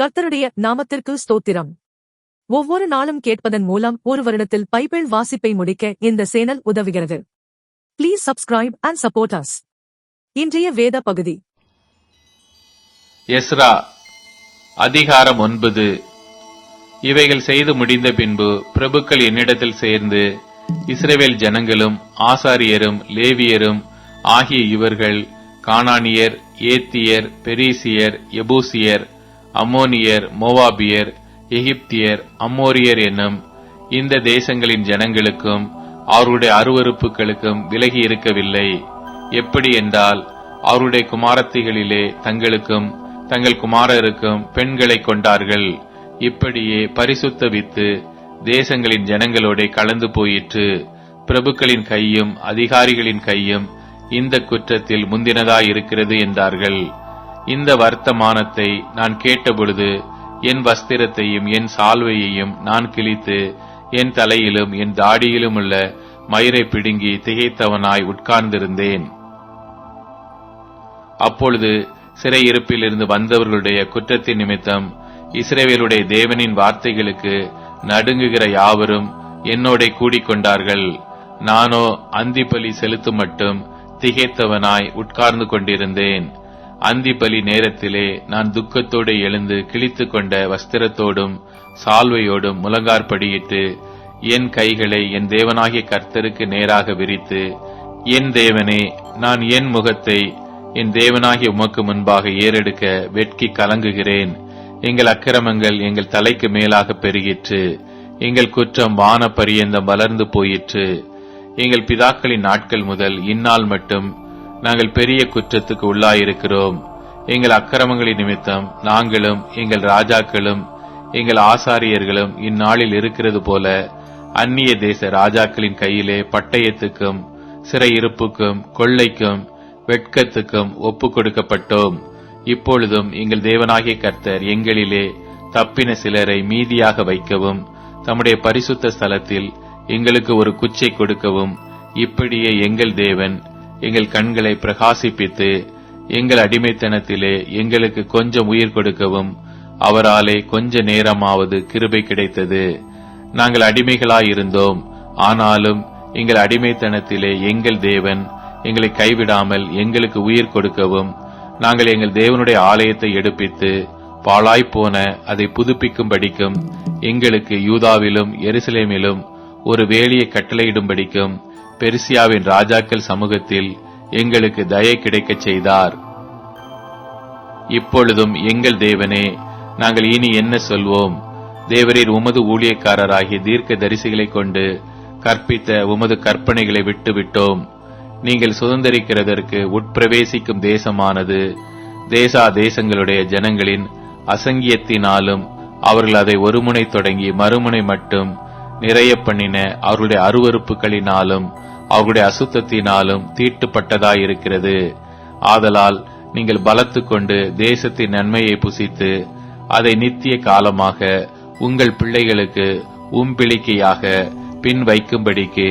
கர்த்தருடைய நாமத்திற்கு ஸ்தோத்திரம். ஒவ்வொரு நாளும் கேட்பதன் மூலம் ஒரு வருடத்தில் பைபிள் வாசிப்பை முடிக்க இந்த சேனல் உதவுகிறது. Please subscribe and support us இன்றைய வேத பகுதி. எஸ்ரா அதிகாரம் ஒன்பது. இவைகள் செய்து முடிந்த பின்பு பிரபுக்கள் என்னிடத்தில் சேர்ந்து இஸ்ரேவேல் ஜனங்களும் ஆசாரியரும் லேவியரும் ஆகிய இவர்கள் கானானியர் ஏத்தியர் பெரிசியர் எபூசியர் அம்மோனியர் மோவாபியர் எகிப்தியர் அம்மோரியர் என்னும் இந்த தேசங்களின் ஜனங்களுக்கும் அவருடைய அருவறுப்புகளுக்கும் விலகி இருக்கவில்லை. எப்படி என்றால் அவருடைய குமாரத்திகளிலே தங்களுக்கும் தங்கள் குமாரருக்கும் பெண்களை கொண்டார்கள். இப்படியே பரிசுத்த வித்து தேசங்களின் ஜனங்களோட கலந்து போயிற்று. பிரபுக்களின் கையும் அதிகாரிகளின் கையும் இந்த குற்றத்தில் முந்தினதாயிருக்கிறது என்றார்கள். இந்த வர்த்தமானத்தை நான் கேட்டபொழுது என் வஸ்திரத்தையும் என் சால்வையையும் நான் கிழித்து என் தலையிலும் என் தாடியிலும் உள்ள மயிரை பிடுங்கி திகைத்தவனாய் உட்கார்ந்திருந்தேன். அப்பொழுது சிறையிருப்பிலிருந்து வந்தவர்களுடைய குற்றத்தின் நிமித்தம் இஸ்ரேவேலுடைய தேவனின் வார்த்தைகளுக்கு நடுங்குகிற யாவரும் என்னோட கூடிக்கொண்டார்கள். நானோ அந்திபலி செலுத்தும் மட்டும் திகைத்தவனாய் உட்கார்ந்து கொண்டிருந்தேன். அந்திபலி நேரத்திலே நான் துக்கத்தோடு எழுந்து கிழித்துக் கொண்ட வஸ்திரத்தோடும் சால்வையோடும் முழங்கார்படியிட்டு என் கைகளை என் தேவனாகிய கர்த்தருக்கு நேராக விரித்து என் தேவனே நான் என் முகத்தை என் தேவனாகிய உமக்கு முன்பாக ஏறெடுக்க வெட்கி கலங்குகிறேன். எங்கள் அக்கிரமங்கள் எங்கள் தலைக்கு மேலாக பெருகிற்று. எங்கள் குற்றம் வான பரியந்தம் வளர்ந்து போயிற்று. எங்கள் பிதாக்களின் நாட்கள் முதல் இந்நாள் மட்டும் நாங்கள் பெரிய குற்றத்துக்கு உள்ளாயிருக்கிறோம். எங்கள் அக்கிரமங்களின் நிமித்தம் நாங்களும் எங்கள் ராஜாக்களும் எங்கள் ஆசாரியர்களும் இந்நாளில் இருக்கிறது போல அந்நிய தேச ராஜாக்களின் கையிலே பட்டயத்துக்கும் சிறையிருப்புக்கும் கொள்ளைக்கும் வெட்கத்துக்கும் ஒப்புக் கொடுக்கப்பட்டோம். இப்பொழுதும் எங்கள் தேவனாகிய கர்த்தர் எங்களிலே தப்பின சிலரை மீதியாக வைக்கவும் தம்முடைய பரிசுத்த ஸ்தலத்தில் எங்களுக்கு ஒரு குச்சை கொடுக்கவும் இப்படியே எங்கள் தேவன் எங்கள் கண்களை பிரகாசிப்பித்து எங்கள் அடிமைத்தனத்திலே எங்களுக்கு கொஞ்சம் உயிர் கொடுக்கவும் அவராலே கொஞ்ச நேரமாவது கிருபை கிடைத்தது. நாங்கள் அடிமைகளாயிருந்தோம் ஆனாலும் எங்கள் அடிமைத்தனத்திலே எங்கள் தேவன் எங்களை கைவிடாமல் எங்களுக்கு உயிர் கொடுக்கவும் நாங்கள் எங்கள் தேவனுடைய ஆலயத்தை எடுப்பித்து பாழாய்ப்போன அதை புதுப்பிக்கும்படிக்கும் எங்களுக்கு யூதாவிலும் எருசலேமிலும் ஒரு வேலியை கட்டளையிடும்படிக்கும் பெருசியாவின் ராஜாக்கள் சமூகத்தில் எங்களுக்கு தயை கிடைக்கச் செய்தார். இப்பொழுதும் எங்கள் தேவனே நாங்கள் இனி என்ன சொல்வோம்? தேவரீர் உமது ஊழியக்காரராகிய தீர்க்க தரிசிகளைக் கொண்டு கற்பித்த உமது கற்பனைகளை விட்டுவிட்டோம். நீங்கள் சுதந்திரிக்கிறதற்கு உட்பிரவேசிக்கும் தேசமானது தேசா தேசங்களுடைய ஜனங்களின் அசங்கியத்தினாலும் அவர்கள் அதை ஒருமுனை தொடங்கி மறுமுனை மட்டும் நிறைய பண்ணின அவர்களுடைய அருவறுப்புகளினாலும் அவர்களுடைய அசுத்தத்தினாலும் தீட்டுப்பட்டதாயிருக்கிறது. ஆதலால் நீங்கள் பலத்து கொண்டு தேசத்தின் நன்மையை புசித்து அதை நித்திய காலமாக உங்கள் பிள்ளைகளுக்கு உம்பிளிக்கையாக பின் வைக்கும்படிக்கு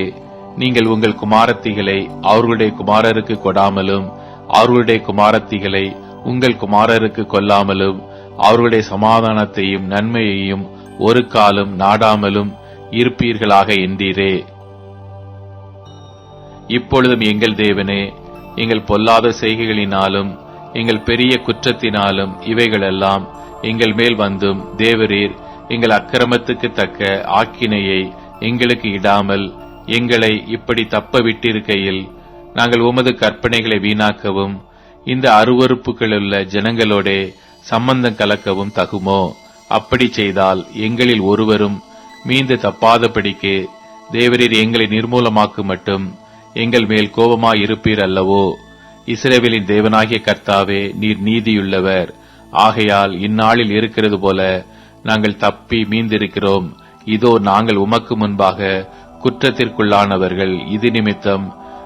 நீங்கள் உங்கள் குமாரத்திகளை அவர்களுடைய குமாரருக்கு கொடாமலும் அவர்களுடைய குமாரத்திகளை உங்கள் குமாரருக்கு கொல்லாமலும் அவர்களுடைய சமாதானத்தையும் நன்மையையும் ஒரு காலம் நாடாமலும் இருப்பீர்களாக என்றீரே இப்பொழுதும் எங்கள் தேவனே எங்கள் பொல்லாத செய்கைகளினாலும் எங்கள் பெரிய குற்றத்தினாலும் இவைகளெல்லாம் எங்கள் மேல் வந்தும் தேவரீர் எங்கள் அக்கிரமத்துக்கு தக்க ஆக்கினையை எங்களுக்கு இடாமல் எங்களை இப்படி தப்ப விட்டிருக்கையில் நாங்கள் உமது கற்பனைகளை வீணாக்கவும் இந்த அருவறுப்புகளுள்ள ஜனங்களோடே சம்பந்தம் கலக்கவும் தகுமோ? அப்படி செய்தால் எங்களில் ஒருவரும் மீண்டு தப்பாதபடிக்கு தேவரீர் எங்களை நிர்மூலமாக்கு மட்டும் எங்கள் மேல் கோபமாயிருப்பீர் அல்லவோ? இஸ்ரேவேலின் தேவனாகிய கர்த்தாவே நீர் நீதியுள்ளவர். ஆகையால் இந்நாளில் இருக்கிறது போல நாங்கள் தப்பி மீந்திருக்கிறோம். இதோ நாங்கள் உமக்கு முன்பாக குற்றத்திற்குள்ளானவர்கள். இது நிமித்தம்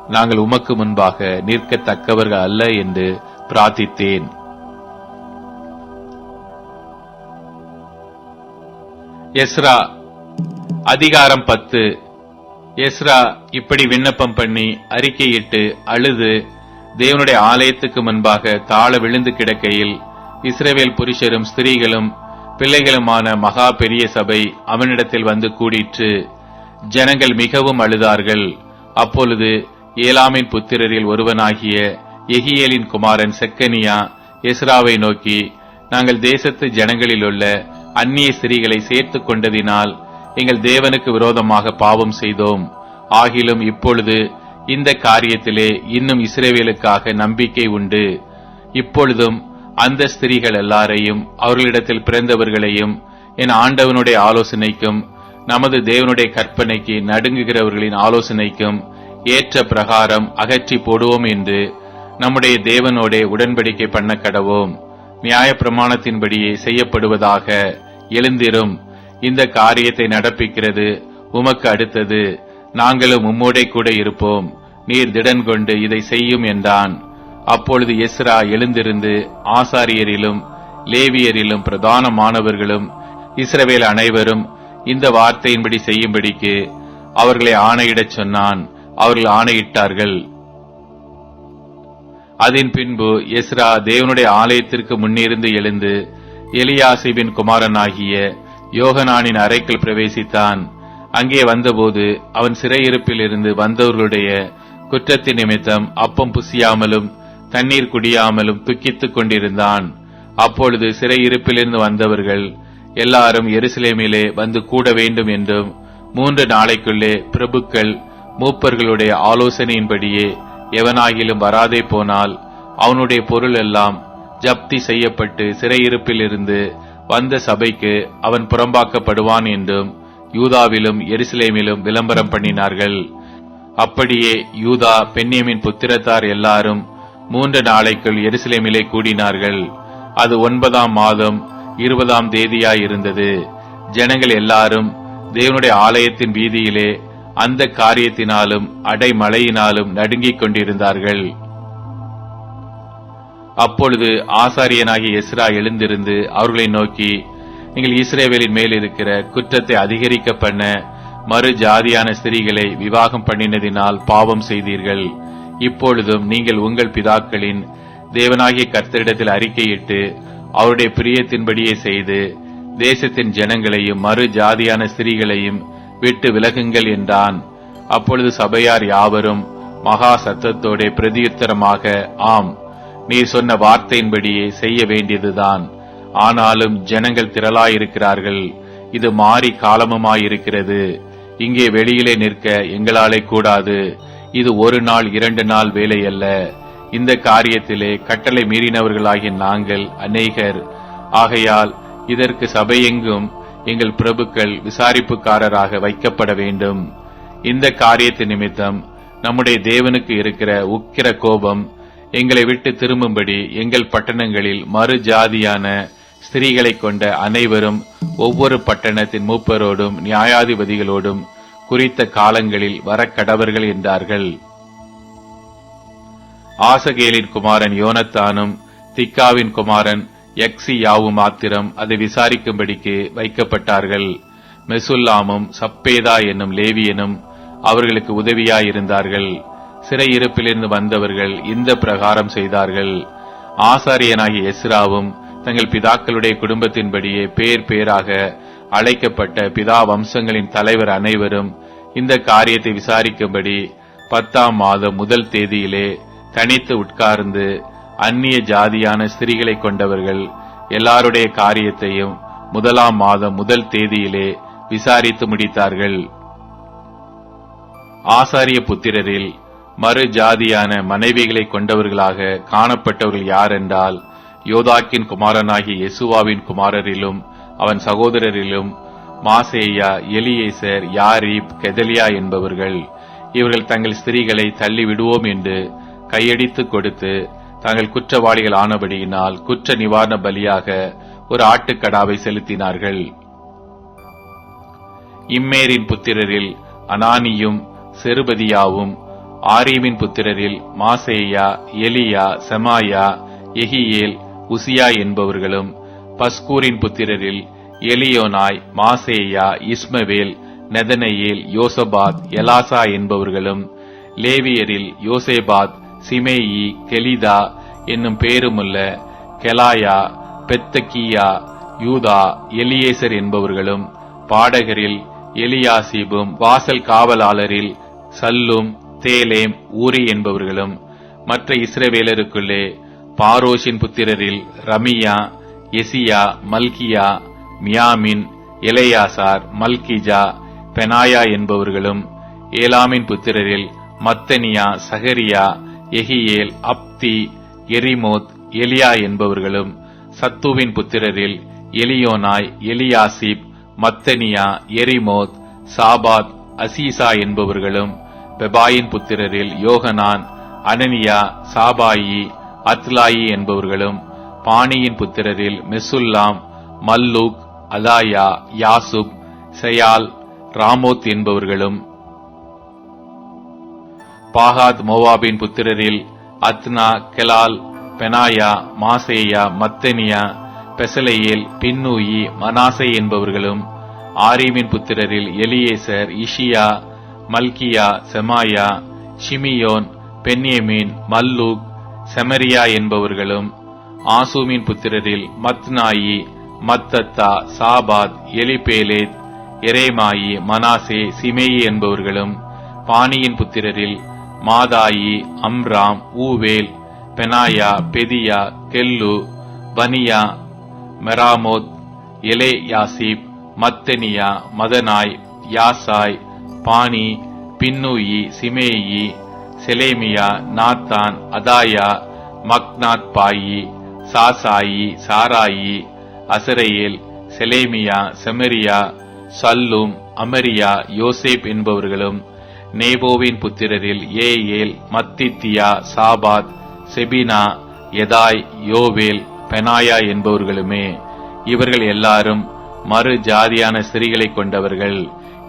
நாங்கள் உமக்கு முன்பாக நிற்கத்தக்கவர்கள் அல்ல என்று பிரார்த்தித்தேன். எஸ்ரா அதிகாரம் பத்து. எஸ்ரா இப்படி விண்ணப்பம் பண்ணி அறிக்கையிட்டு அழுது தேவனுடைய ஆலயத்துக்கு முன்பாக தாழ விழுந்து கிடக்கையில் இஸ்ரவேல் புருஷரும் ஸ்திரீகளும் பிள்ளைகளுமான மகா பெரிய சபை அவனிடத்தில் வந்து கூடிற்று. ஜனங்கள் மிகவும் அழுதார்கள். அப்பொழுது ஏலாமின் புத்திரரில் ஒருவனாகிய எகியேலின் குமாரன் செக்கனியா எஸ்ராவை நோக்கி நாங்கள் தேசத்து ஜனங்களிலுள்ள அந்நிய ஸ்திரீகளை சேர்த்துக் கொண்டதினால் எங்கள் தேவனுக்கு விரோதமாக பாவம் செய்தோம். ஆகிலும் இப்பொழுது இந்த காரியத்திலே இன்னும் இஸ்ரேவேலுக்காக நம்பிக்கை உண்டு. இப்பொழுதும் அந்த ஸ்திரீகள் எல்லாரையும் அவர்களிடத்தில் பிறந்தவர்களையும் என் ஆண்டவனுடைய ஆலோசனைக்கும் நமது தேவனுடைய கற்பனைக்கு நடுங்குகிறவர்களின் ஆலோசனைக்கும் ஏற்ற பிரகாரம் அகற்றி போடுவோம் என்று நம்முடைய தேவனோடே உடன்படிக்கை பண்ண கடவோம். நியாய பிரமாணத்தின்படியே செய்யப்படுவதாக எழுந்திரும். இந்த காரியத்தை நடப்பிக்கிறது உமக்கு அடுத்தது. நாங்களும் உம்மோடே கூட இருப்போம். நீர் திடன் கொண்டு இதை செய்யும் என்றான். அப்பொழுது எஸ்ரா எழுந்திருந்து ஆசாரியரிலும் லேவியரிலும் பிரதானமானவர்களும் இஸ்ரவேல் அனைவரும் இந்த வார்த்தையின்படி செய்யும்படிக்கு அவர்களை ஆணையிடச் சொன்னான். அவர்கள் ஆணையிட்டார்கள். அதன் பின்பு எஸ்ரா தேவனுடைய ஆலயத்திற்கு முன்னிருந்து எழுந்து எலியாசிபின் குமாரனாகிய யோகனானின் அறைக்குள் பிரவேசித்தான். அங்கே வந்தபோது அவன் சிறையிருப்பில் இருந்து வந்தவர்களுடைய குற்றத்தின் நிமித்தம் அப்பம் புசியாமலும் தண்ணீர் குடியாமலும் துக்கித்துக் கொண்டிருந்தான். அப்பொழுது சிறையிருப்பிலிருந்து வந்தவர்கள் எல்லாரும் எருசலேமிலே வந்து கூட வேண்டும் என்றும் மூன்று நாளைக்குள்ளே பிரபுக்கள் மூப்பர்களுடைய ஆலோசனையின்படியே எவனாகிலும் வராதே போனால் அவனுடைய பொருள் எல்லாம் ஜப்தி செய்யப்பட்டு சிறையிருப்பிலிருந்து வந்த சபைக்கு அவன் புறம்பாக்கப்படுவான் என்றும் யூதாவிலும் எருசலேமிலும் விளம்பரம் பண்ணினார்கள். அப்படியே யூதா பெண்ணியமின் புத்திரத்தார் எல்லாரும் மூன்று நாளைக்குள் எருசலேமிலே கூடினார்கள். அது ஒன்பதாம் மாதம் இருபதாம் தேதியாயிருந்தது. ஜனங்கள் எல்லாரும் தேவனுடைய ஆலயத்தின் வீதியிலே அந்த காரியத்தினாலும் அடைமழையினாலும் நடுங்கிக் கொண்டிருந்தார்கள். அப்பொழுது ஆசாரியனாகிய எஸ்ரா எழுந்திருந்து அவர்களை நோக்கி நீங்கள் இஸ்ரேவேலின் மேல் இருக்கிற குற்றத்தை அதிகரிக்க பண்ண மறு ஜாதியான ஸ்திரீகளை விவாகம் பண்ணினதினால் பாவம் செய்தீர்கள். இப்பொழுதும் நீங்கள் உங்கள் பிதாக்களின் தேவனாகிய கர்த்தரிடத்தில் அறிக்கையிட்டு அவருடைய பிரியத்தின்படியே செய்து தேசத்தின் ஜனங்களையும் மறு ஜாதியான ஸ்திரீகளையும் விட்டு விலகுங்கள் என்றான். அப்பொழுது சபையார் யாவரும் மகா சத்தத்தோட பிரதியுத்தரமாக ஆம் நீ சொன்ன வார்த்தையின்படியே செய்ய வேண்டியதுதான். ஆனாலும் ஜனங்கள் திரளாயிருக்கிறார்கள். இது மாறி காலமுமாயிருக்கிறது. இங்கே வெளியிலே நிற்க எங்களாலே கூடாது. இது ஒரு நாள் இரண்டு நாள் வேலை அல்ல இந்த காரியத்திலே கட்டளை மீறினவர்களாகிய நாங்கள் அநேகர். ஆகையால் இதற்கு சபையெங்கும் எங்கள் பிரபுக்கள் விசாரிப்புக்காரராக வைக்கப்பட வேண்டும். இந்த காரியத்து நிமித்தம் நம்முடைய தேவனுக்கு இருக்கிற உக்கிர கோபம் எங்களை விட்டு திரும்பும்படி எங்கள் பட்டணங்களில் மறு ஜாதியான ஸ்திரீகளை கொண்ட அனைவரும் ஒவ்வொரு பட்டணத்தின் மூப்பரோடும் நியாயாதிபதிகளோடும் குறித்த காலங்களில் வரக்கடவர்கள் என்றார்கள். ஆசகேலின் குமாரன் யோனத்தானும் திக்காவின் குமாரன் எக்ஸி யாவும் மாத்திரம் அதை விசாரிக்கும்படிக்கு வைக்கப்பட்டார்கள். மெசுல்லாமும் சப்பேதா என்னும் லேவியனும் அவர்களுக்கு உதவியாயிருந்தார்கள். சிறையிருப்பிலிருந்து வந்தவர்கள் இந்த பிரகாரம் செய்தார்கள். ஆசாரியனாகிய எஸ்ராவும் தங்கள் பிதாக்களுடைய குடும்பத்தின்படியே பேர் பேராக அழைக்கப்பட்ட பிதா வம்சங்களின் தலைவர் அனைவரும் இந்த காரியத்தை விசாரிக்கும்படி பத்தாம் மாதம் முதல் தேதியிலே தனித்து உட்கார்ந்து அந்நிய ஜாதியான ஸ்திரீகளை கொண்டவர்கள் எல்லாருடைய காரியத்தையும் முதலாம் மாதம் முதல் தேதியிலே விசாரித்து முடித்தார்கள். ஆசாரிய புத்திரரில் மறு ஜாதியான மனைவிகளை கொண்டவர்களாக காணப்பட்டவர்கள் யார் என்றால் யோதாக்கின் குமாரனாகிய யெசுவாவின் குமாரரிலும் அவன் சகோதரரிலும் மாசேயா எலியேசர் யாரீப் கெதலியா என்பவர்கள் இவர்கள் தங்கள் ஸ்திரீகளை தள்ளி விடுவோம் என்று கையடித்து கொடுத்து தாங்கள் குற்றவாளிகள் ஆனபடியினால் குற்ற நிவாரண பலியாக ஒரு ஆட்டுக்கடாவை செலுத்தினார்கள். இம்மேரின் புத்திரரில் அனானியும் செருபதியாவும் ஆரீமின் புத்திரரில் மாசேயா எலியா செமாயா எகியேல் உசியா என்பவர்களும் பஸ்கூரின் புத்திரரில் எலியோனாய் மாசேயா இஸ்மவேல் நெதனையேல் யோசபாத் எலாசா என்பவர்களும் லேவியரில் யோசேபாத் சிமேயி கெலிதா என்னும் பேருமுள்ள கெலாயா பெத்தகியா யூதா எலியேசர் என்பவர்களும் பாடகரில் எலியாசிபும் வாசல் காவலாளரில் சல்லும் தேலேம் ஊரி என்பவர்களும் மற்ற இஸ்ரவேலருக்குள்ளே பாரோஷின் புத்திரரில் ரமியா எசியா மல்கியா மியாமின் எலையாசார் மல்கிஜா பெனாயா என்பவர்களும் ஏலாமின் புத்திரரில் மத்தனியா சஹரியா எகியேல் அப்தி எரிமோத் எலியா என்பவர்களும் சத்துவின் புத்திரரில் எலியோனாய் எலியாசிப் மத்தனியா எரிமோத் சாபாத் அசீசா என்பவர்களும் பெபாயின் புத்திரரில் யோகனான் அனனியா சாபாயி அத்லாயி என்பவர்களும் பாணியின் புத்திரரில் மெசுல்லாம் மல்லூக் அதாயா யாசுப் செயால் ராமோத் என்பவர்களும். பாகாத் மோவாபின் புத்திரரில் அத்னா கெலால் பெனாயா மாசேயா மத்தனியா பெசலையில் பின்னூயி மனாசை என்பவர்களும். ஆரீமின் புத்திரரில் எலியேசர் இஷியா மல்கியா செமாயா ஷிமியோன் பென்யமீன் மல்லூக் செமரியா என்பவர்களும் ஆசூமின் புத்திரரில் மத்னாயி மத்தத்தா சாபாத் எலிபேலேத் எரேமாயி மனாசே சிமேயி என்பவர்களும் பாணியின் புத்திரரில் Maadai Amram Uel Benaiah Bedeiah Chelluh Vaniah Meremoth Eliashib Mattaniah Mattenai யாசாய் பாணி பின்னூயி சிமேயி Shelemiah Nathan Adaiah Machnadebai Shashai Sharai Azareel Shelemiah Shemariah Shallum Amariah Joseph என்பவர்களும் நேபோவின் புத்திரரில் ஏஏல் மத்தித்தியா சாபாத் செபினா எதாய் யோவேல் பெனாயா என்பவர்களுமே. இவர்கள் எல்லாரும் மறு ஜாதியான ஸ்திரீகளை கொண்டவர்கள்.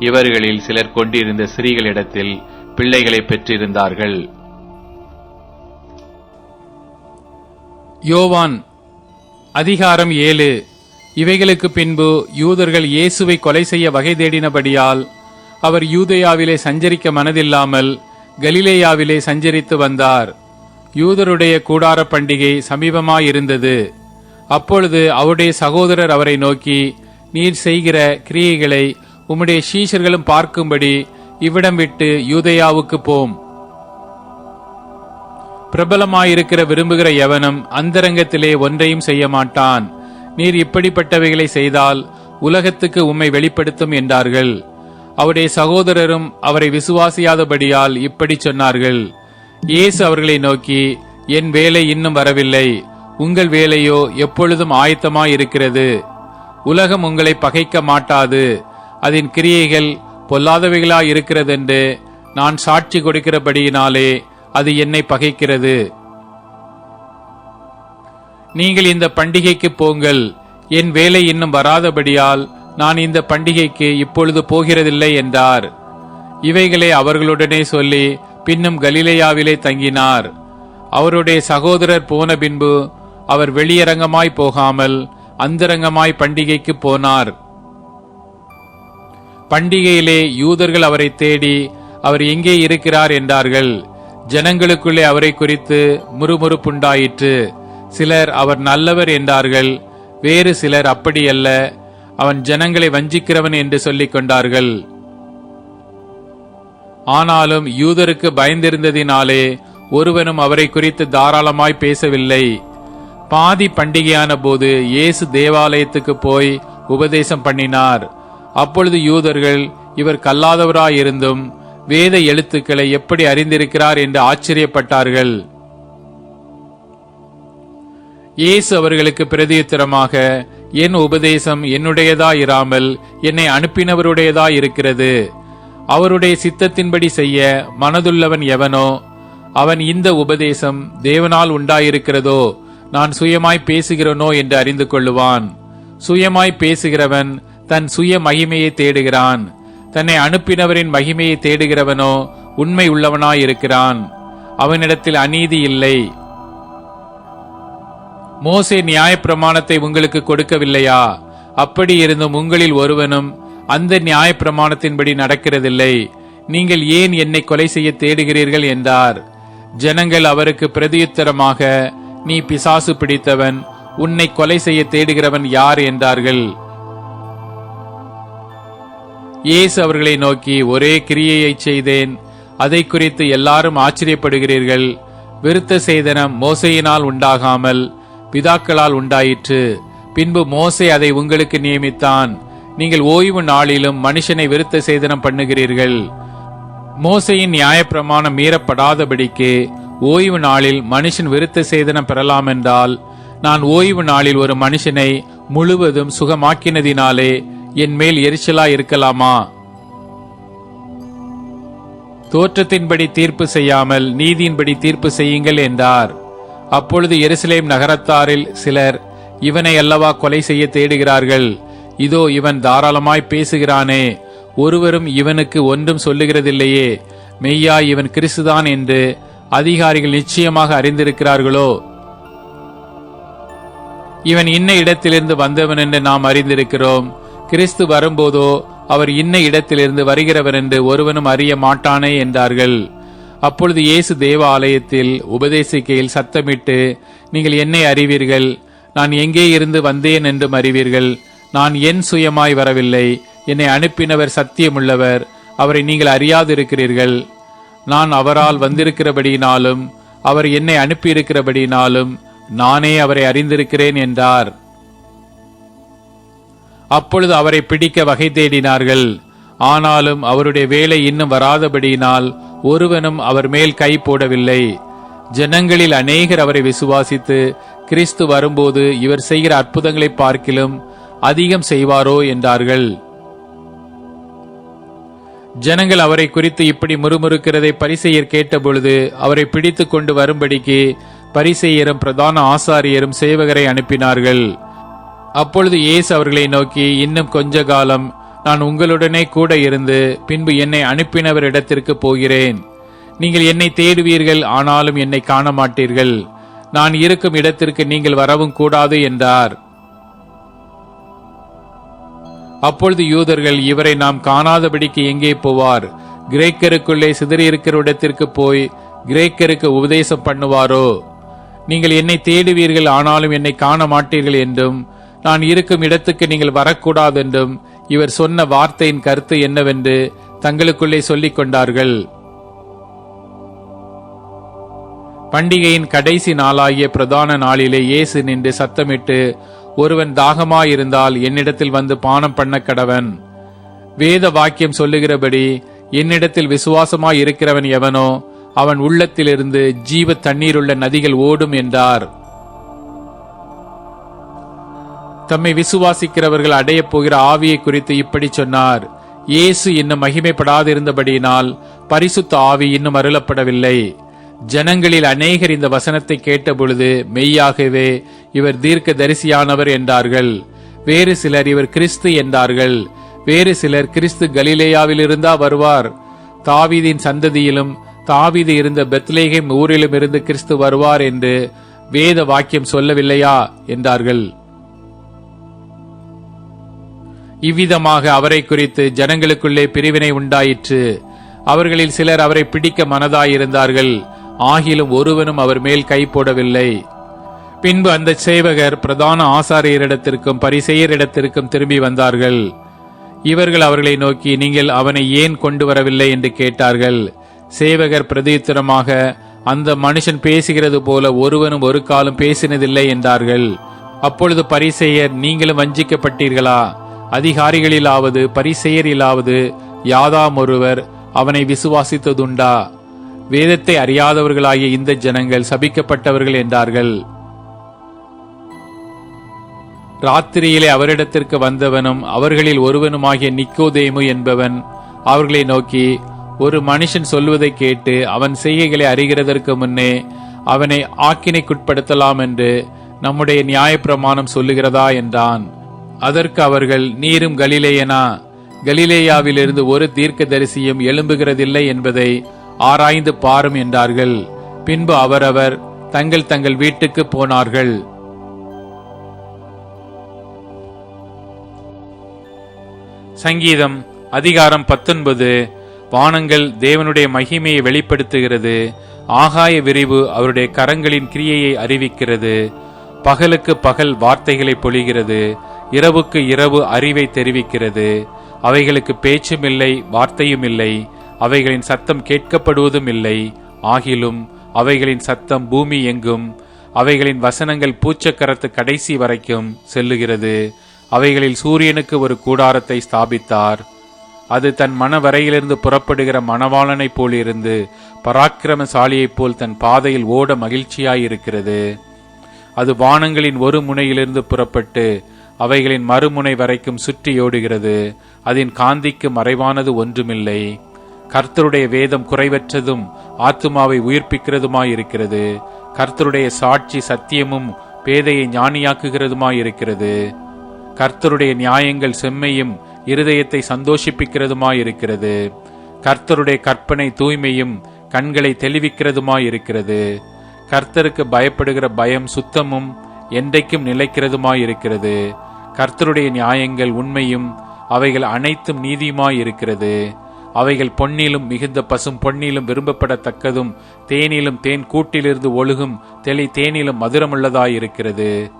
இவர்களில் சிலர் கொண்டிருந்த ஸ்திரீகளிடத்தில் பிள்ளைகளை பெற்றிருந்தார்கள். யோவான் அதிகாரம் ஏழு. இவைகளுக்கு பின்பு யூதர்கள் இயேசுவை கொலை செய்ய வகை தேடினபடியால் அவர் யூதயாவிலே சஞ்சரிக்க மனதில்லாமல் கலிலேயாவிலே சஞ்சரித்து வந்தார். யூதருடைய கூடார பண்டிகை சமீபமாயிருந்தது. அப்பொழுது அவருடைய சகோதரர் அவரை நோக்கி நீர் செய்கிற கிரியைகளை உம்முடைய சீஷர்களும் பார்க்கும்படி இவ்விடம் விட்டு யூதயாவுக்கு போம். பிரபலமாயிருக்கிற விரும்புகிற எவனும் அந்தரங்கத்திலே ஒன்றையும் செய்ய மாட்டான். நீர் இப்படிப்பட்டவைகளை செய்தால் உலகத்துக்கு உம்மை வெளிப்படுத்தும் என்றார்கள். அவருடைய சகோதரரும் அவரை விசுவாசியாதபடியால் இப்படி சொன்னார்கள். இயேசு அவர்களை நோக்கி என் வேலை இன்னும் வரவில்லை. உங்கள் வேலையோ எப்பொழுதும் ஆயத்தமாயிருக்கிறது. உலகம் உங்களை பகைக்க மாட்டாது. அதன் கிரியைகள் பொல்லாதவைகளாயிருக்கிறதென்று நான் சாட்சி கொடுக்கிறபடியினாலே அது என்னை பகைக்கிறது. நீங்கள் இந்த பண்டிகைக்கு போங்கள். என் வேலை இன்னும் வராதபடியால் நான் இந்த பண்டிகைக்கு இப்பொழுது போகிறதில்லை என்றார். இவைகளை அவர்களுடனே சொல்லி பின்னும் கலிலேயாவிலே தங்கினார். அவருடைய சகோதரர் போன பின்பு அவர் வெளியரங்கமாய் போகாமல் அந்தரங்கமாய் பண்டிகைக்கு போனார். பண்டிகையிலே யூதர்கள் அவரை தேடி அவர் எங்கே இருக்கிறார் என்றார்கள். ஜனங்களுக்குள்ளே அவரை குறித்து முறுமுறுப்புண்டாயிற்று. சிலர் அவர் நல்லவர் என்றார்கள். வேறு சிலர் அப்படியல்ல. அவன் ஜனங்களை வஞ்சிக்கிறவன் என்று சொல்லிக் கொண்டார்கள். ஆனாலும் யூதருக்கு பயந்திருந்ததினாலே ஒருவனும் அவரை குறித்து தாராளமாய் பேசவில்லை. பாதி பண்டிகையான போது இயேசு தேவாலயத்துக்கு போய் உபதேசம் பண்ணினார். அப்பொழுது யூதர்கள் இவர் கல்லாதவராயிருந்தும் வேத எழுத்துக்களை எப்படி அறிந்திருக்கிறார் என்று ஆச்சரியப்பட்டார்கள். இயேசு அவர்களுக்கு பிரதியுத்தரமாக என் உபதேசம் என்னுடையதா இராமல் என்னை அனுப்பினவருடையதா இருக்கிறது. அவருடைய சித்தத்தின்படி செய்ய மனதுள்ளவன் எவனோ அவன் இந்த உபதேசம் தேவனால் உண்டாயிருக்கிறதோ நான் சுயமாய் பேசுகிறனோ என்று அறிந்து கொள்ளுவான். சுயமாய் பேசுகிறவன் தன் சுய மகிமையை தேடுகிறான். தன்னை அனுப்பினவரின் மகிமையை தேடுகிறவனோ உண்மை உள்ளவனாயிருக்கிறான். அவனிடத்தில் அநீதி இல்லை. மோசே நியாயப்பிரமாணத்தை உங்களுக்கு கொடுக்கவில்லையா? அப்படி இருந்தும் உங்களில் ஒருவனும் அந்த நியாயப்பிரமாணத்தின்படி நடக்கிறதில்லை. நீங்கள் ஏன் என்னை கொலை செய்ய தேடுகிறீர்கள் என்றார். ஜனங்கள் அவருக்கு பிரதியுத்தரமாக நீ பிசாசு பிடித்தவன் உன்னை கொலை செய்ய தேடுகிறவன் யார்? என்றார்கள். இயேசு அவர்களை நோக்கி ஒரே கிரியையை செய்தேன். அதை குறித்து எல்லாரும் ஆச்சரியப்படுகிறீர்கள். விருத்த சேதனம் மோசையினால் உண்டாகாமல் பிதாக்களால் உண்டாயிற்று. பின்பு மோசை அதை உங்களுக்கு நியமித்தான். நீங்கள் ஓய்வு நாளிலும் மனுஷனை விருத்த சேதனம் பண்ணுகிறீர்கள். மோசையின் நியாயப்பிரமாணம் மீறப்படாதபடிக்கு ஓய்வு நாளில் மனுஷன் விருத்த சேதனம் பெறலாம் என்றால் நான் ஓய்வு நாளில் ஒரு மனுஷனை முழுவதும் சுகமாக்கினதினாலே என் மேல் எரிச்சலா இருக்கலாமா? தோற்றத்தின்படி தீர்ப்பு செய்யாமல் நீதியின்படி தீர்ப்பு செய்யுங்கள் என்றார். அப்பொழுது எருசலேம் நகரத்தாரில் சிலர் இவனை அல்லவா கொலை செய்ய தேடுகிறார்கள்? இதோ இவன் தாராளமாய் பேசுகிறானே. ஒருவரும் இவனுக்கு ஒன்றும் சொல்லுகிறதில்லையே. மெய்யா இவன் கிறிஸ்துதான் என்று அதிகாரிகள் நிச்சயமாக அறிந்திருக்கிறார்களோ? இவன் இன்ன இடத்திலிருந்து வந்தவன் என்று நாம் அறிந்திருக்கிறோம். கிறிஸ்து வரும்போதோ அவர் இன்ன இடத்திலிருந்து வருகிறவர் என்று ஒருவனும் அறிய மாட்டானே என்றார்கள். அப்பொழுது இயேசு தேவ ஆலயத்தில் உபதேசிக்கையில் சத்தமிட்டு நீங்கள் என்னை அறிவீர்கள்? நான் எங்கே இருந்து வந்தேன் என்றும் அறிவீர்கள். நான் என் சுயமாய் வரவில்லை. என்னை அனுப்பினவர் சத்தியமுள்ளவர். அவரை நீங்கள் அறியாதிருக்கிறீர்கள். நான் அவரால் வந்திருக்கிறபடியினாலும் அவர் என்னை அனுப்பியிருக்கிறபடியினாலும் நானே அவரை அறிந்திருக்கிறேன் என்றார். அப்பொழுது அவரை பிடிக்க வகை தேடினார்கள். ஆனாலும் அவருடைய வேலை இன்னும் வராதபடியினால் ஒருவனும் அவர் மேல் கை போடவில்லை. ஜனங்களில் அநேகர் அவரை விசுவாசித்து கிறிஸ்து வரும்போது இவர் செய்கிற அற்புதங்களை பார்க்கிலும் அதிகம் செய்வாரோ என்றார்கள். ஜனங்கள் அவரை குறித்து இப்படி முறுமுறுக்கிறதை பரிசெயர் கேட்டபொழுது அவரை பிடித்துக்கொண்டு கொண்டு வரும்படிக்கு பரிசெயரும் பிரதான ஆசாரியரும் சேவகரை அனுப்பினார்கள். அப்பொழுது இயேசு அவர்களை நோக்கி இன்னும் கொஞ்ச காலம் நான் உங்களுடனே கூட இருந்து பின்பு என்னை அனுப்பினவர் இடத்திற்கு போகிறேன். நீங்கள் என்னை தேடுவீர்கள் ஆனாலும் என்னை காண மாட்டீர்கள் நான் இருக்கும் இடத்திற்கு நீங்கள் வரவும் கூடாது என்றார். அப்பொழுது யூதர்கள் இவரை நாம் காணாதபடிக்கு எங்கே போவார்? கிரேக்கருக்குள்ளே சிதறியிருக்கிற இடத்திற்கு போய் கிரேக்கருக்கு உபதேசம் பண்ணுவாரோ? நீங்கள் என்னை தேடுவீர்கள் ஆனாலும் என்னை காண மாட்டீர்கள் என்றும் நான் இருக்கும் இடத்துக்கு நீங்கள் வரக்கூடாது என்றும் இவர் சொன்ன வார்த்தையின் கருத்து என்னவென்று தங்களுக்குள்ளே சொல்லிக் கொண்டார்கள். பண்டிகையின் கடைசி நாளாகிய பிரதான நாளிலே இயேசு நின்று சத்தமிட்டு ஒருவன் தாகமாயிருந்தால் என்னிடத்தில் வந்து பானம் பண்ண கடவன். வேத வாக்கியம் சொல்லுகிறபடி என்னிடத்தில் விசுவாசமாய் இருக்கிறவன் எவனோ அவன் உள்ளத்திலிருந்து ஜீவ தண்ணீருள்ள நதிகள் ஓடும் என்றார். தம்மை விசுவாசிக்கிறவர்கள் அடையப் போகிற ஆவியை குறித்து இப்படி சொன்னார். இயேசு இன்னும் மகிமைப்படாதிருந்தபடியினால் பரிசுத்த ஆவி இன்னும் அருளப்படவில்லை. ஜனங்களில் அநேகர் இந்த வசனத்தை கேட்டபொழுது மெய்யாகவே இவர் தீர்க்க தரிசியானவர் என்றார்கள். வேறு சிலர் இவர் கிறிஸ்து என்றார்கள். வேறு சிலர் கிறிஸ்து கலிலேயாவிலிருந்தா வருவார். தாவீதின் சந்ததியிலும் தாவீது இருந்த பெத்லேஹேம் ஊரிலும் இருந்து கிறிஸ்து வருவார் என்று வேத வாக்கியம் சொல்லவில்லையா? என்றார்கள். இவ்விதமாக அவரை குறித்து ஜனங்களுக்குள்ளே பிரிவினை உண்டாயிற்று. அவர்களில் சிலர் அவரை பிடிக்க மனதாயிருந்தார்கள். ஆகிலும் ஒருவனும் அவர் மேல் கை போடவில்லை. பின்பு அந்த சேவகர் பிரதான ஆசாரியரிடத்திற்கும் பரிசெயரிடத்திற்கும் திரும்பி வந்தார்கள். இவர்கள் அவர்களை நோக்கி நீங்கள் அவனை ஏன் கொண்டு வரவில்லை என்று கேட்டார்கள். சேவகர் பிரதியுத்தரமாக அந்த மனுஷன் பேசுகிறது போல ஒருவனும் ஒரு காலம் பேசினதில்லை என்றார்கள். அப்பொழுது பரிசெயர் நீங்களும் வஞ்சிக்கப்பட்டீர்களா? அதிகாரிகளிலாவது பரிசெயரிலாவது யாதாம் ஒருவர் அவனை விசுவாசித்ததுண்டா? வேதத்தை அறியாதவர்களாகிய இந்த ஜனங்கள் சபிக்கப்பட்டவர்கள் என்றார்கள். ராத்திரியிலே அவரிடத்திற்கு வந்தவனும் அவர்களில் ஒருவனுமாகிய நிக்கோதேமு என்பவன் அவர்களை நோக்கி ஒரு மனுஷன் சொல்வதை கேட்டு அவன் செய்கைகளை அறிகிறதற்கு முன்னே அவனை ஆக்கினைக்குட்படுத்தலாம் என்று நம்முடைய நியாயப்பிரமாணம் சொல்லுகிறதா? என்றான். அதற்கு அவர்கள் நீரும் கலிலேயனா? கலிலேயாவிலிருந்து ஒரு தீர்க்க தரிசியும் எழும்புகிறதில்லை என்பதை ஆராய்ந்து பாரும் என்றார்கள். பின்பு அவரவர் தங்கள் தங்கள் வீட்டுக்கு போனார்கள். சங்கீதம் அதிகாரம் பத்தொன்பது. வானங்கள் தேவனுடைய மகிமையை வெளிப்படுத்துகிறது. ஆகாய விரிவு அவருடைய கரங்களின் கிரியையை அறிவிக்கிறது. பகலுக்கு பகல் வார்த்தைகளை பொழிகிறது. இரவுக்கு இரவு அறிவை தெரிவிக்கிறது. அவைகளுக்கு பேச்சும் இல்லை வார்த்தையும் இல்லை அவைகளின் சத்தம் கேட்கப்படுவதும் இல்லை ஆகிலும் அவைகளின் சத்தம் பூமி எங்கும் அவைகளின் வசனங்கள் பூச்சக்கரத்து கடைசி வரைக்கும் செல்லுகிறது. அவைகளில் சூரியனுக்கு ஒரு கூடாரத்தை ஸ்தாபித்தார். அது தன் மனவரையிலிருந்து புறப்படுகிற மணவாளனைப் போலிருந்து பராக்கிரமசாலியைப் போல் தன் பாதையில் ஓட மகிழ்ச்சியாயிருக்கிறது. அது வானங்களின் ஒரு முனையிலிருந்து புறப்பட்டு அவைகளின் மறுமுனை வரைக்கும் சுற்றியோடுகிறது அதன் காந்திக்கு மறைவானது ஒன்றுமில்லை. கர்த்தருடைய வேதம் குறைவற்றதும் ஆத்துமாவை உயிர்ப்பிக்கிறதுமாயிருக்கிறது. கர்த்தருடைய சாட்சி சத்தியமும் பேதையை ஞானியாக்குகிறதுமாயிருக்கிறது. கர்த்தருடைய நியாயங்கள் செம்மையும் இருதயத்தை சந்தோஷிப்பிக்கிறதுமாயிருக்கிறது. கர்த்தருடைய கற்பனை தூய்மையும் கண்களை தெளிவிக்கிறதுமாயிருக்கிறது. கர்த்தருக்கு பயப்படுகிற பயம் சுத்தமும் என்றைக்கும் நிலைக்கிறதுமாயிருக்கிறது. கர்த்தருடைய நியாயங்கள் உண்மையும் அவைகள் அனைத்தும் நீதியுமாயிருக்கிறது. அவைகள் பொன்னிலும் மிகுந்த பசும் பொன்னிலும் விரும்பப்படத்தக்கதும் தேனிலும் தேன் கூட்டிலிருந்து ஒழுகும் தெளி தேனிலும் மதுரமுள்ளதாயிருக்கிறது.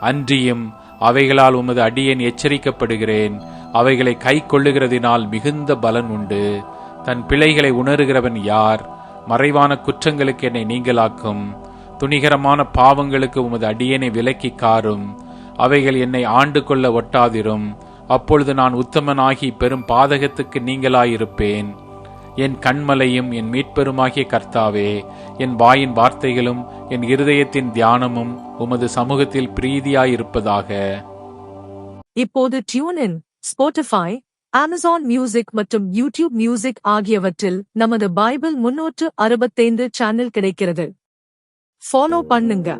அன்றியும் அவைகளால் உமது அடியேன் எச்சரிக்கப்படுகிறேன். அவைகளை கை கொள்ளுகிறதினால் மிகுந்த பலன் உண்டு. தன் பிழைகளை உணருகிறவன் யார்? மறைவான குற்றங்களுக்கு என்னை நீங்களாக்கும் துணிகரமான பாவங்களுக்கு உமது அடியேனை விலக்கி காரும். அவைகள் என்னை ஆண்டு கொள்ள ஒட்டாதிரும். அப்பொழுது நான் உத்தமனாகி பெரும் பாதகத்துக்கு நீங்களாயிருப்பேன். என் கண்மலையும் என் மீட்பெருமாகிய கர்த்தாவே என் வாயின் வார்த்தைகளும் என் இருதயத்தின் தியானமும் உமது சமூகத்தில் பிரீதியாயிருப்பதாக. இப்போது tune in Spotify Amazon music மற்றும் யூடியூப் மியூசிக் ஆகியவற்றில் நமது பைபிள் முன்னூற்று அறுபத்தைந்து சேனல் கிடைக்கிறது. ஃபாலோ பண்ணுங்க.